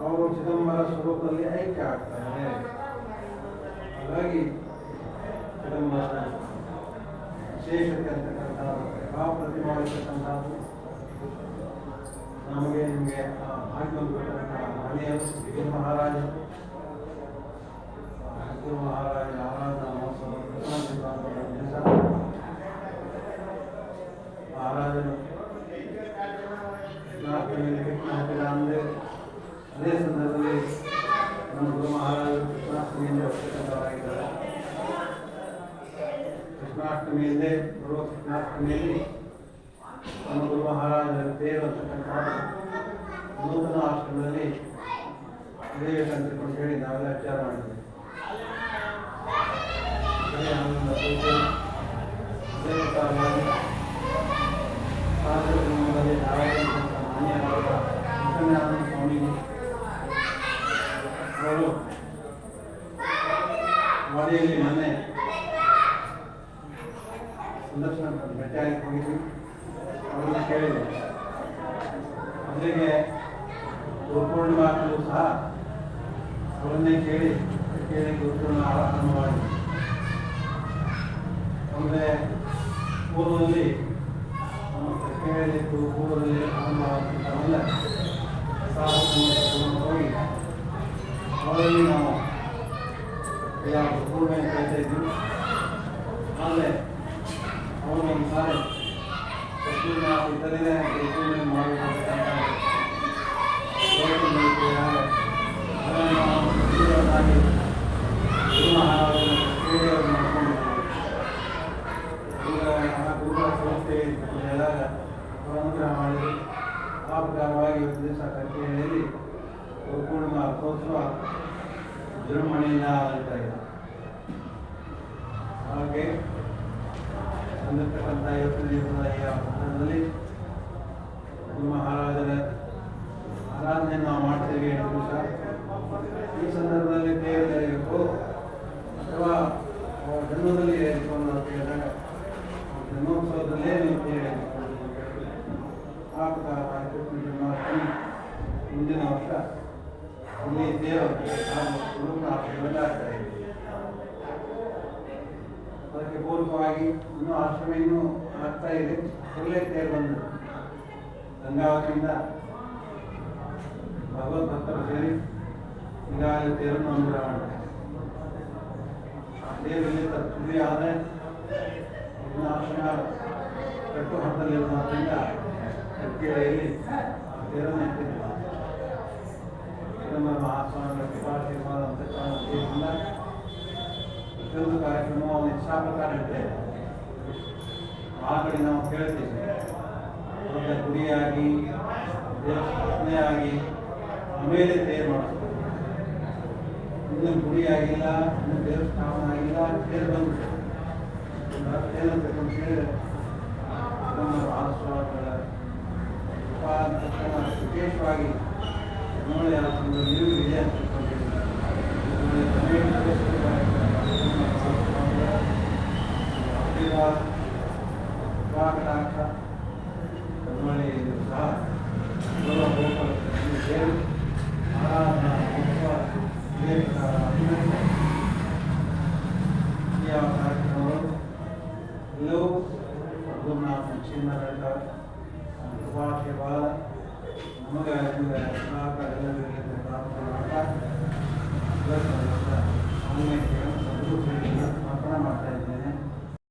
ಅವರು ಚಿದಂಬರ ಸ್ವರೂಪದಲ್ಲಿ ಐಕ್ಯ ಆಗ್ತಾರೆ ಹಾಗಾಗಿ ಚಿದಂಬರ ವಿಶೇಷತೆ ಅಂತಕ್ಕಂಥದ್ದು ಯಾವ ಪ್ರತಿಮಾವಿರ್ತಕ್ಕಂಥದ್ದು ನಮಗೆ ನಿಮಗೆ ಆಗಿಬಂದ್ಬಿಟ್ಟಂತಹ ಮಹನೀಯರು ವಿಜಯ ಮಹಾರಾಜ ವಿಜಯ ಮಹಾರಾಜ ಆರಾಧನಾ ಮಹೋತ್ಸವ ಪ್ರತಿಮಾಂತರ ದಿವಸ ಮಹಾರಾಜನು ನಾಲ್ಕನೇ ಭೇಟಿ ಹಾಕಿದ ಅಂದರೆ ಅದೇ ಸಂದರ್ಭದಲ್ಲಿ ನಮ್ಮ ಗುರು ಮಹಾರಾಜರು ಕೃಷ್ಣಾಷ್ಟಮಿಯಿಂದ ಹೊರತಕ್ಕಂಥವರಾಗಿದ್ದಾರೆ ಕೃಷ್ಣಾಷ್ಟಮಿಯಲ್ಲೇ ಬರುವ ಕೃಷ್ಣಾಷ್ಟಮಿಯಲ್ಲಿ ನಮ್ಮ ಗುರು ಮಹಾರಾಜರ ತೇರು ಅಂತಕ್ಕಂಥ ನೂತನ ಆಶ್ರಮದಲ್ಲಿ ನಡೆಯಬೇಕಂತ ಕೊಂಡು ಹೇಳಿ ನಾವೆಲ್ಲ ವಿಚಾರ ಮಾಡಿದ್ವಿ. ಮನೆಯಲ್ಲಿ ಮೊನ್ನೆ ಸಂದರ್ಶನ ಭೇಟಿಯಾಗಿ ಹೋಗಿದ್ವಿ ಅವರನ್ನು ಕೇಳಿದೆ. ಮೊದಲಿಗೆ ಗುರುಪೂರ್ಣಿಮಾಕ್ಕೂ ಸಹ ಅವರನ್ನೇ ಕೇಳಿ ಕೇಳಿ ಗುರುಪೂರ್ಣ ಆರಾಧನೆ ಅಂದರೆ ಪೂರ್ವದಲ್ಲಿ ಕೇಳಿದ್ದು ಕೇಳಿ ಪೂರ್ವದಲ್ಲಿ ಆರಂಭವಾದಂಥವಲ್ಲ ಸಾಹಸ ಹೋಗಿ, ಅವರಲ್ಲಿ ನಾವು ಯಾವ ಪೂರ್ಣ ಕೇಳ್ತಾ ಇದ್ದೀವಿ. ಆದರೆ ಅವರು ಒಂದು ಸಾರಿ ಪಶ್ಚಿಮ ಇತರೇ ಪೂರ್ಣ ಮಾಡಬೇಕಂತ ಅದನ್ನು ಗುರು ಮಹಾರಾಜನ ಕೇಳಿಯವರು ಮಾಡ್ಕೊಂಡು ಈಗ ಆ ಗುರುಗಳ ಸಂಸ್ಥೆ ಹೇಳಿದಾಗ ಅವರು ಅನುಗ್ರಹ ಮಾಡಿದ್ರು ಆ ಪ್ರಕಾರವಾಗಿ ಒಂದು ದಿವಸ ಕಚೇರಿಯಲ್ಲಿ ಗುರುಪೂರ್ಣಿಮಾ ರಥೋತ್ಸವ ವಿಜೃಂಭಣೆಯಿಂದ ಆಗ್ತಾ ಇದೆ ಹಾಗೆ அந்த பண்டைய புதிய புதிய அதனால ಅದಕ್ಕೆ ಪೂರ್ವಕವಾಗಿ ಇನ್ನೂ ಆಶ್ರಮ ಇನ್ನೂ ಆಗ್ತಾ ಇದೆ. ಒಳ್ಳೆ ತೇರು ಬಂದರು ಗಂಗಾವತಿಯಿಂದ ಭಗವತ್ ಭಕ್ತರು ಸೇರಿ ಈಗಾಗಲೇ ತೇರನ್ನು ಅನುಗ್ರಹ ಮಾಡ್ತಾರೆ ಆ ತೇರು ಇಲ್ಲಿ ಆದರೆ ಆಶ್ರಮ ಕಟ್ಟು ಹಂತದಲ್ಲಿರುವುದರಿಂದ ಕಟ್ಟಿಗೆಯಲ್ಲಿ ಆ ತೇರನ್ನು ಎತ್ತಿದ್ದಾರೆ. ಚಿದಂಬರ ಕೃಪಾ ಕೃಪಾಶೀರ್ವಾದ ಅಂತ ತೇರಿಂದ ಪ್ರತಿಯೊಂದು ಕಾರ್ಯಕ್ರಮ ಒಂದು ಇಚ್ಛಾ ಪ್ರಕಾರ ಆ ಕಡೆ ನಾವು ಕೇಳ್ತೇವೆ. ದೊಡ್ಡ ಗುಡಿಯಾಗಿ ಆಗಿ ಆಮೇಲೆ ಮಾಡಿಸ್ಬೇಕು. ಮಾಡೋದು ಗುಡಿ ಆಗಿಲ್ಲ ಇನ್ನು ದೇವಸ್ಥಾನ ಆಗಿಲ್ಲ ತೇರು ಬಂದ್ಬಿಟ್ಟು. ಏನಂತ ಹೇಳಿದ್ರೆ ನಮ್ಮ ತಕ್ಷಣ ವಿಶೇಷವಾಗಿ ನೋಡಿ ನೀವು ಇದೆ ಅಂತ लोग लोग नाम मच्छी मरा था वाह के वाह मगर मगर